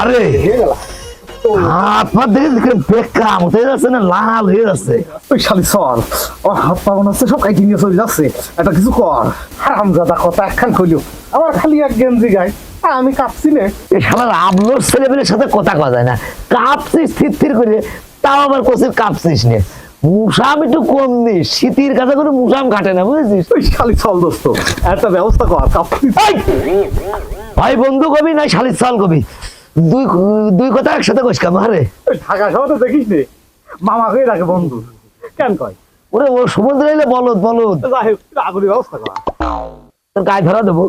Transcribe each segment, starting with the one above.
আরে হাত পা দেখে দেখে বেকা উঠে যাচ্ছে না? লাল হয়ে যাচ্ছে। ওই শালি চল আমার হাত পা মনে হচ্ছে সব কাইটি নিয়ে চলে যাচ্ছে। একটা কিছু কর। কথা একখান আমার খালি এক গেঞ্জি আমি কাঁপছি নে। এই শালার আবলোর ছেলেমেয়ের সাথে কথা যায় না। কাঁপছিস স্থির করে। তাও আবার কষির কাঁপছিস নে। মুসাম একটু কম দিস শীতির কাছে করে মুসাম কাটে না বুঝেছিস? ওই শালি চল দোস্ত একটা ব্যবস্থা কর ভাই বন্ধু কবি না শালির চাল কবি? দুই দুই কথা একসাথে কইস কাম আরে? ঢাকা শহরে তো দেখিস নে মামা হয়ে রাখে বন্ধু। কেন কয়? ওরে ও সমুদ্র এলে বলদ বলদ। যাই হোক আগুনের ব্যবস্থা কর। তোর গায়ে ধরা দেবো।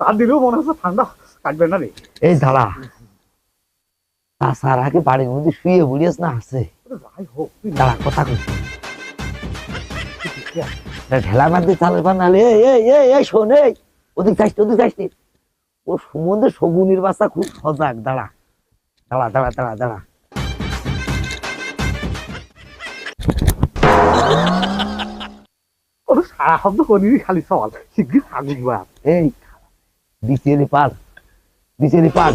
তার দিলেও মনে হচ্ছে ঠান্ডা কাটবে না রে। এই ধারা তাছাড়া কি বাড়ির মধ্যে শুয়ে বুড়িয়েছ না আছে। যাই হোক তুই দাঁড়া কথা কই। ঢেলা মার দিয়ে তালের পান নালে এই এই এই শোন ওদিক যাইস ওদিক নি। ও সমুদ্রে শগুনির বাচ্চা খুব সজাগ দাঁড়া। দাঁড়া দাঁড়া দাঁড়া দাঁড়া। ওর সারা শব্দ করিনি খালি চল শিগগির আগুন এই বিচেলি পার পার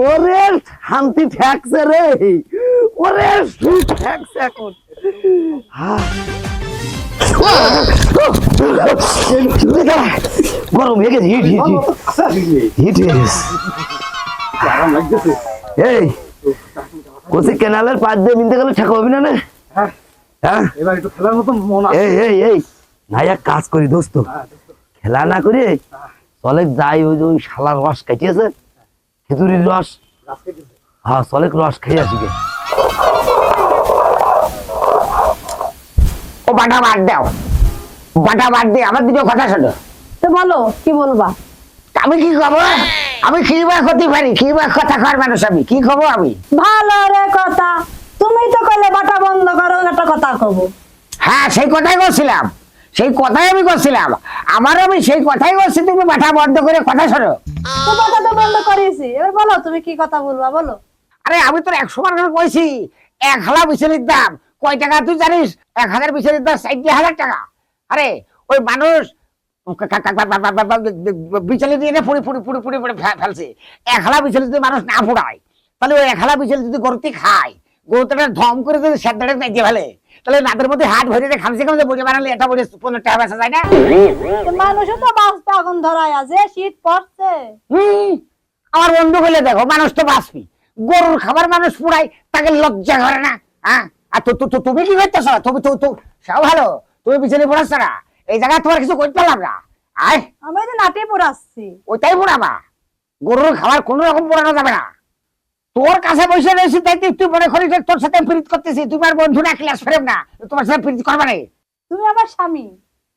ওরে শান্তি ঠেকছে রে। ওরে সুখ ঠেকছে এখন। গরম হয়ে গেছে হিট হিট হিট। হিট হয়ে গেছে এই কোসি কেনালের পাঁচ দিয়ে মিনতে গেলে ঠেকা হবি না না হ্যাঁ। হ্যাঁ? এবার একটু খেলার মতো মন এই এই এই। না এক কাজ করি দোস্ত। খেলা না করে চলে যাই ওই যে ওই শালার রস কাটিয়েছে খেতুরির রস। হ্যাঁ চলে রস খেয়ে আসি গে। ও বাটা বাদ দাও। বাটা বাদ দিয়ে আমার দুটো কথা শোনো। তো বলো কি বলবা? আমি কি খাব আমি কি বা ক্ষতি পারি? কি বা কথা খাওয়ার মানুষ আমি? কি খবর আমি? ভালো রে কথা। তুমি তো কলে বাটা বন্ধ করো একটা কথা কব। হ্যাঁ সেই কথাই করছিলাম সেই কথাই আমি করছিলাম। আমার আমি সেই কথাই করছি তুমি বাটা বন্ধ করে কথা শোনো। তো কথা তো বন্ধ করেছি। এবার বলো তুমি কি কথা বলবা বলো। আরে আমি তোর একশো বার করে কইছি এক হালা বিচলির দাম। কয় টাকা তুই জানিস? এক হাজার বিচলির দাম ষাট হাজার টাকা। আরে ওই মানুষ বিচলি দিয়ে পুড়ি পুড়ি পুড়ি পুড়ি পুড়ি ফেলছে। এক হালা বিচলি যদি মানুষ না ফুড়ায় তাহলে ওই এক হালা বিচলি যদি গরুতে খায় গরুটা ধম করে যদি সেদ্দাটা মেজে ফেলে। তাহলে নাদের মধ্যে ভরে দিয়ে খামছে খামছে বুঝে বানালে এটা বুঝে পনেরো টাকা বেচা যায় না? মানুষও তো বাঁচতে আগুন ধরায় আছে শীত পড়ছে। হুম, আমার বন্ধু বলে দেখো মানুষ তো বাঁচবি। গরুর খাবার মানুষ পুরাই তাকে লজ্জা করে না হ্যাঁ? আর তো- তুমি কি করতেছ? তুমি তো তো সব ভালো? তুমি পিছনে পড়াচ্ছ না? এই জায়গায় তোমার কিছু করতে পারলাম না। আয়। আমি তো নাটি পড়াচ্ছি ওইটাই পড়াবা গরুর খাবার কোনো রকম পড়ানো যাবে না। তোর কাছে বসে রয়েছি তাই তুই- মনে করিস যে তোর সাথে প্রীত করতেছি। তোমার বন্ধু না ক্লাস ফ্রেন্ড না তোমার সাথে প্রীত করবা না। তুমি আমার স্বামী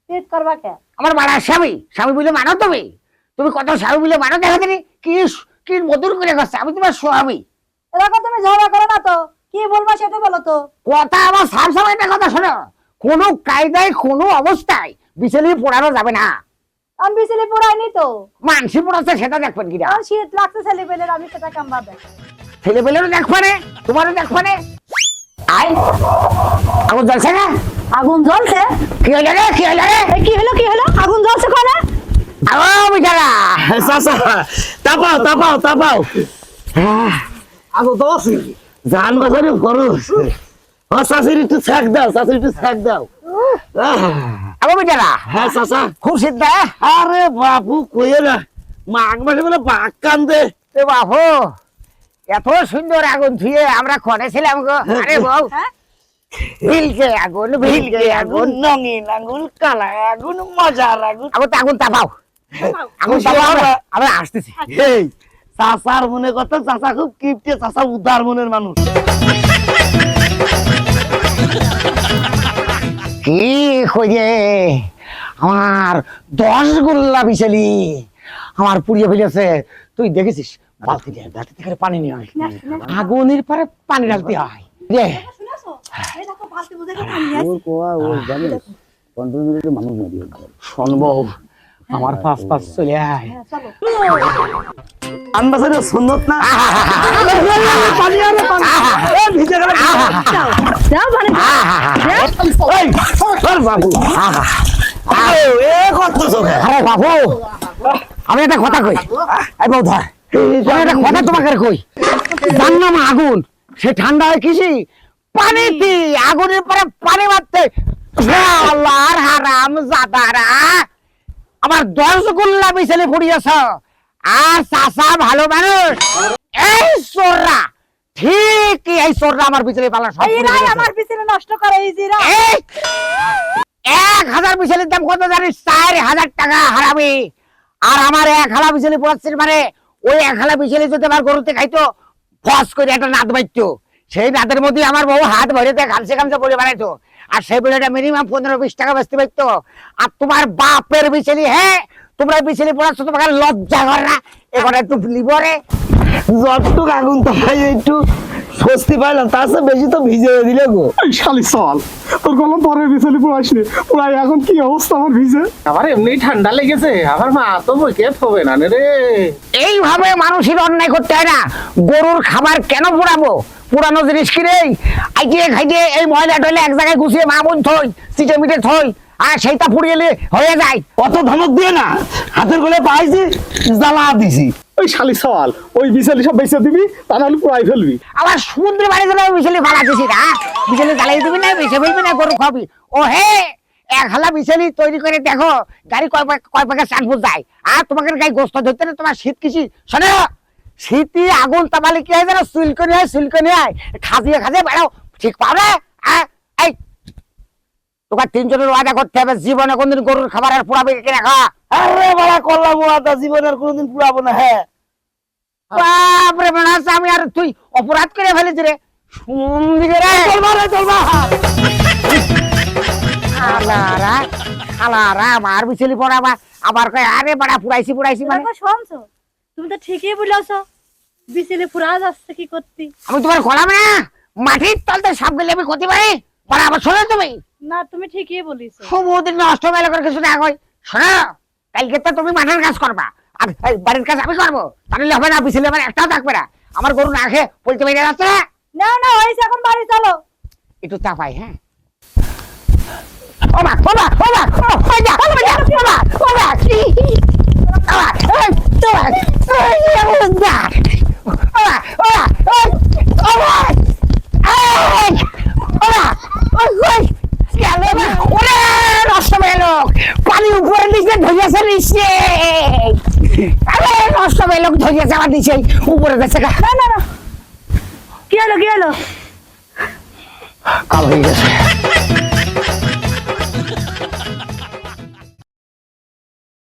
পেট করবা কে? আমার মারা স্বামী স্বামী বলে মানো তুমি। তুমি কত স্বামী বলে মানো দেখা দিনি কি কি মধুর করে করছে আমি তোমার স্বামী। এরকম তুমি ঝগড়া করো না তো কি বলবা সেটা বলো তো। কথা আমার সার সময় একটা কথা শোনো কোনো কায়দায় কোনো অবস্থায় বিচলি পোড়ানো যাবে না। আমি বিচলি পড়াইনি তো। মানসি পোড়াচ্ছে সেটা দেখবেন কিনা। শীত লাগছে ছেলে পেলে আমি সেটা কামবা দেখ ছেলে পেলেরও দেখবে না তোমারও দেখবে না আই আগুন জ্বলছে না? আগুন জ্বলছে? কি হলো রে? কি হলো রে? এ, কি হলো কি হলো? আগুন জ্বলছে কোনে আগো বিচারা চাচা তাপাও তাপাও তাপাও। আগে তো আছে জান বাজারে খরচ ও চাষির একটু ছাক দাও চাষির একটু ছাক দাও। আহ, আগো বিচারা হ্যাঁ চাচা খুব সিদ্ধা আরে বাবু কইয়ে না। মাঘ মাসে বলে বাঘ কান্দে। এ বাবু এত সুন্দর আগুন ধুয়ে আমরা খনে ছিলাম গো। আরে বউ হ্যাঁ? ভিলকে আগুন ভিলকে আগুন। নঙিন আগুন কালা আগুন মজার আগুন। আগুন তো আগুন তাপাও আগুন তাপাও আমরা- আমরা আসতেছি। এই চাচার মনে কথা চাচা খুব কিপটে চাচা উদার মনের মানুষ। কি খোঁজে আমার দশ গোল্লা বিছালি আমার পুড়িয়ে ফেলেছে। তুই দেখেছিস? বালতি দিয়ে বালতি থেকে পানি নিয়ে হয় আগুনের পরে পানি ঢালতে হয়। রে শুনেছো এই দেখো বালতি বুঝে কি পানি আছে। শুনব আমার পাশ পাশ চলে আয়। হ্যাঁ, আন্দাজের সুন্নত না? পানি আরে পানি। দাও। দাও। এই, ওর বাবু আহা আরে, এ করতেছো কেন? আরে বাবু আমি একটা কথা কই। এই বউ ধর একটা কথা তোমাকে কই? যার নাম আগুন। সে ঠান্ডা হয় কিসি পানিতে আগুনের পরে পানি মারতে। আল্লাহর হারাম জাদারা। আমার দশ গুল্লা বিছালে পড়িয়েছ আর চাষা ভালো মানুষ। এই চোররা। ঠিক এই চোররা আমার বিছালে পালা সব। আমার পিছনে নষ্ট করে এই জিরা! এক হাজার বিশালের দাম কত জানিস? চার হাজার টাকা হারাবি আর আমার এক হালা বিশালি পড়াচ্ছিস মানে ওই এক হালা বিশালি যদি আমার গরুতে খাইতো, ফস করে একটা নাদ বাইতো সেই নাদের মধ্যে আমার বউ হাত ভরে দিয়ে গামছে বলে বানাইতো আর সেই বিড়াটা মিনিমাম পনেরো বিশ টাকা বেচতে পারতো আর তোমার বাপের বিছেলি হ্যাঁ তোমরা বিছেলি পড়াচ্ছ, তোমাকে লজ্জা করে না। এখন একটু লিবরে লজ্জু আগুন তো ভাই একটু স্বস্তি পাইলাম তার চেয়ে বেশি তো ভিজে দিলে গো। শালি চল তোর গলা পরে বিছালি পুরাইস নি পুরাই এখন কি অবস্থা আমার ভিজে? আমার এমনি ঠান্ডা লেগেছে আমার মা তো বইকে হবে না রে। এইভাবে মানুষের অন্যায় করতে হয় না। গরুর খাবার কেন পোড়াবো পুরানো জিনিস কিনে আইটিয়ে খাইটিয়ে এই ময়লা টয়লা এক জায়গায় গুছিয়ে মা বোন থই চিটে মিটে থই আর সেইটা পুড়িয়ে হয়ে যায়। অত ধমক দিয়ে না। হাতের গোলে পাইছি জ্বালা দিছি। ওই শালি চল ওই বিছালি সব বেঁচে দিবি, তা নাহলে পুরাই ফেলবি। আবার সমুদ্রে বাড়ি গেলে বিছালি ফালা দিছি না? বিছালি জ্বালাই দিবি না বেছে ফেলবি না, গরু খাবি। ও হে এক হালা বিছালি তৈরি করে দেখো, গাড়ি কয় কয় পাকে চাঁদপুর যায়। আর তোমাকে গায়ে গোস্ত ধরতে না, তোমার শীত কিসি? শোনো, শীতে আগুন তামালে কি হয় জানো চুলকনি হয় চুলকনি হয়। খাজিয়ে খাজিয়ে বেড়াও, ঠিক পাবে? এই, তোকে তিনজনের ওয়াদা করতে হবে, জীবনে কোনদিন গরুর খাবার আর পোড়াবে কিনা খা আরে বাড়া করলাম ওটা জীবনের কোনোদিন পুরাবো না হ্যাঁ। বাপরে আমি আর তুই অপরাধ করে ফেলেছি রে। সুন্দর রে। চলবা রে চলবা খালারা খালারা আমার বিচলি পড়াবা আবার কয় আরে বড়া পুরাইছি পুরাইছি মানে। শুনছো তুমি তো ঠিকই বলেছ বিছালি ফুরা যাচ্ছে কি করতি। আমি তোমার খোলাম না। মাটির তলতে সব গেলে আমি ক্ষতি পারি পরে আবার শোনো তুমি। না তুমি ঠিকই বলিছো। সমুদ্রে নষ্ট মেলা করে কিছু না কই শোনো। কালকে তো তুমি মাঠের কাজ করবা আর বাড়ির কাজ আমি করব তাহলে হবে না বিচলি আমার একটাও থাকবে না আমার গরু না খেয়ে বলতে বেরিয়ে যাচ্ছে না না না হয়েছে এখন বাড়ি চলো একটু চাপাই হ্যাঁ ওমা ওমা ওমা ওমা ওমা ওমা ওমা ওই ওমা এই ওমা ওই ওই গেল না ওরে নষ্ট হয়ে লোক পানি উপরে নিচে ধরিয়েছে নিচে আরে নষ্ট হয়ে লোক ধরিয়ে যাওয়া দিছে উপরে গেছে না না না। কি হলো কি হলো? কাল হয়ে গেছে।